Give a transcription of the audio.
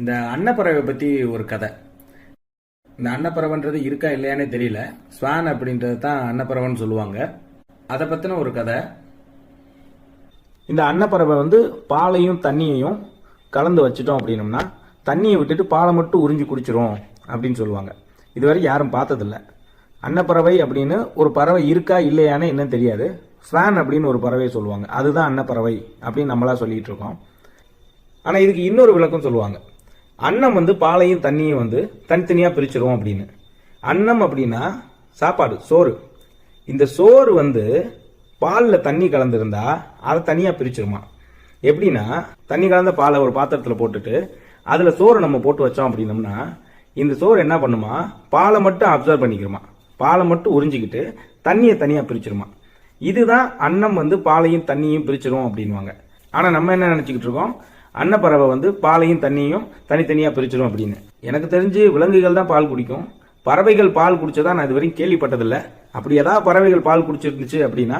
இந்த அன்னப்பறவை பத்தி ஒரு கதை. இந்த அன்னப்பறவைன்றது இருக்கா இல்லையானே தெரியல. ஸ்வான் அப்படின்றது தான் அன்னப்பறவைன்னு சொல்லுவாங்க. அதை பத்தின ஒரு கதை. இந்த அன்னப்பறவை வந்து பாலையும் தண்ணியையும் கலந்து வச்சிட்டோம் அப்படின்னம்னா தண்ணியை விட்டுட்டு பாலை மட்டும் உறிஞ்சி குடிச்சிரும் அப்படின்னு சொல்லுவாங்க. இதுவரை யாரும் பார்த்ததில்ல. அன்னப்பறவை அப்படின்னு ஒரு பறவை இருக்கா இல்லையானே என்ன தெரியாது. ஸ்வான் அப்படின்னு ஒரு பறவை சொல்லுவாங்க. அதுதான் அன்னப்பறவை அப்படின்னு நம்மளா சொல்லிட்டு இருக்கோம். ஆனால் இதுக்கு இன்னொரு விளக்கம் சொல்லுவாங்க. அன்னம் வந்து பாலையும் தண்ணியும் வந்து தனித்தனியாக பிரிச்சிடுவோம் அப்படின்னு. அன்னம் அப்படின்னா சாப்பாடு சோறு. இந்த சோறு வந்து பாலில் தண்ணி கலந்துருந்தா அதை தனியாக பிரிச்சிருமா. எப்படின்னா தண்ணி கலந்த பாலை ஒரு பாத்திரத்தில் போட்டுட்டு அதில் சோறு நம்ம போட்டு வச்சோம் அப்படின்னம்னா இந்த சோறு என்ன பண்ணுமா? பாலை மட்டும் அப்சர்வ் பண்ணிக்கிறோமா பாலை மட்டும் உறிஞ்சிக்கிட்டு தண்ணியை தனியாக பிரிச்சிருமா. இதுதான் அன்னம் வந்து பாலையும் தண்ணியும் பிரிச்சிரும் அப்படின்வாங்க ஆனால் நம்ம என்ன நினச்சிக்கிட்டு இருக்கோம்? அன்னப்பறவை வந்து பாலையும் தண்ணியும் தனித்தனியாக பிரிச்சிடும் அப்படின்னு. எனக்கு தெரிஞ்சு விலங்குகள் தான் பால் குடிக்கும். பறவைகள் பால் குடிச்சதா நான் இது வரைக்கும் கேள்விப்பட்டதில்லை. அப்படி ஏதாவது பறவைகள் பால் குடிச்சிருந்துச்சு அப்படின்னா